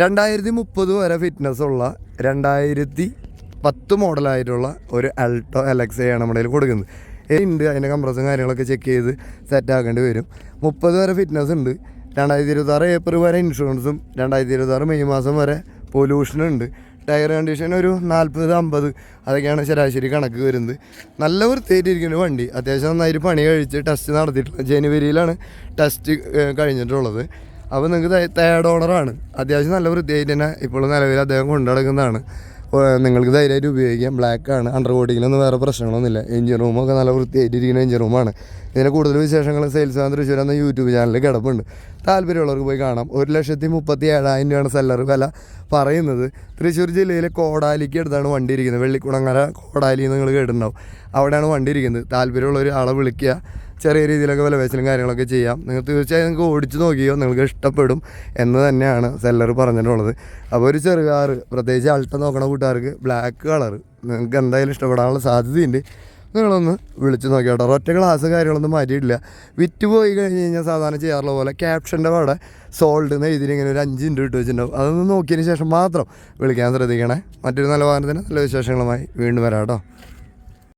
രണ്ടായിരത്തി മുപ്പത് വരെ ഫിറ്റ്നസ് ഉള്ള രണ്ടായിരത്തി പത്ത് മോഡലായിട്ടുള്ള ഒരു അൾട്ടോ അലക്സയാണ് നമ്മുടെ കയ്യിൽ കൊടുക്കുന്നത്. ഉണ്ട് അതിന്റെ കംപ്രസും കാര്യങ്ങളൊക്കെ ചെക്ക് ചെയ്ത് സെറ്റ് ആക്കേണ്ടി വരും. മുപ്പത് വരെ ഫിറ്റ്നസ് ഉണ്ട്. രണ്ടായിരത്തി ഇരുപത്താറ് ഏപ്രിൽ വരെ ഇൻഷുറൻസും രണ്ടായിരത്തി ഇരുപത്താറ് മെയ് മാസം വരെ പൊല്യൂഷനും ഉണ്ട്. ടയർ കണ്ടീഷൻ ഒരു നാൽപ്പത് അമ്പത് അതൊക്കെയാണ് ശരാശരി കണക്ക് വരുന്നത്. നല്ല വൃത്തിയായിട്ടിരിക്കുന്ന വണ്ടി. അത്യാവശ്യം നന്നായിട്ട് പണി കഴിച്ച് ടെസ്റ്റ് നടത്തിയിട്ടുള്ള ജനുവരിയിലാണ് ടെസ്റ്റ് കഴിഞ്ഞിട്ടുള്ളത്. അപ്പോൾ നിങ്ങൾക്ക് തേർഡ് ഓണറാണ് അത്യാവശ്യം നല്ല വൃത്തിയായിട്ട് തന്നെ ഇപ്പോൾ നിലവിൽ അദ്ദേഹം കൊണ്ടു നടക്കുന്നതാണ്. നിങ്ങൾക്ക് ധൈര്യമായിട്ട് ഉപയോഗിക്കാം. ബ്ലാക്ക് ആണ്. അണ്ടർ കോട്ടിങ്ങിലൊന്നും വേറെ പ്രശ്നങ്ങളൊന്നുമില്ല. എഞ്ചിൻ റൂമൊക്കെ നല്ല വൃത്തിയായിട്ടിരിക്കുന്ന എഞ്ചിൻ റൂമാണ് ഇതിന് കൂടുതൽ വിശേഷങ്ങൾ സെയിൽസ് ആൻഡ് തൃശ്ശൂർ എന്ന യൂട്യൂബ് ചാനലിൽ കിടപ്പുണ്ട്. താല്പര്യമുള്ളവർക്ക് പോയി കാണാം. ഒരു ലക്ഷത്തി മുപ്പത്തി ഏഴായിരം രൂപയാണ് സെല്ലർ വില പറയുന്നത്. തൃശ്ശൂർ ജില്ലയിലെ കോടാലിക്ക് അടുത്താണ് വണ്ടി ഇരിക്കുന്നത്. വെള്ളിക്കുടങ്ങര കോടാലി നിങ്ങൾ കേട്ടിട്ടുണ്ടാവും. അവിടെയാണ് വണ്ടി ഇരിക്കുന്നത്. താല്പര്യമുള്ള ഒരു ആളെ വിളിക്കുക. ചെറിയ രീതിയിലൊക്കെ വില പേശലും കാര്യങ്ങളൊക്കെ ചെയ്യാം. നിങ്ങൾ തീർച്ചയായും നിങ്ങൾക്ക് ഓടിച്ച് നോക്കിയോ നിങ്ങൾക്ക് ഇഷ്ടപ്പെടും എന്ന് തന്നെയാണ് സെല്ലർ പറഞ്ഞിട്ടുള്ളത്. അപ്പോൾ ഒരു ചെറു കാറ് പ്രത്യേകിച്ച് അൾട്ട നോക്കണ കൂട്ടുകാർക്ക് ബ്ലാക്ക് കളർ നിങ്ങൾക്ക് എന്തായാലും ഇഷ്ടപ്പെടാനുള്ള സാധ്യതയുണ്ട്. നിങ്ങളൊന്ന് വിളിച്ച് നോക്കിയോട്ടോ ഒറ്റ ക്ലാസ് കാര്യങ്ങളൊന്നും മാറ്റിയിട്ടില്ല. വിറ്റ് പോയി കഴിഞ്ഞ് കഴിഞ്ഞാൽ സാധാരണ ചെയ്യാറുള്ള പോലെ ക്യാപ്ഷന്റെ അവിടെ സോൾഡ് എന്ന് എഴുതിയിട്ട് ഇങ്ങനെ ഒരു അഞ്ച് ഇന്റു ഇട്ട് വെച്ചിട്ടുണ്ടാവും. അതൊന്ന് നോക്കിയതിന് ശേഷം മാത്രം വിളിക്കാൻ ശ്രദ്ധിക്കണേ. മറ്റൊരു നല്ല വാഹനത്തിന് നല്ല വിശേഷങ്ങളുമായി വീണ്ടും വരാം കേട്ടോ.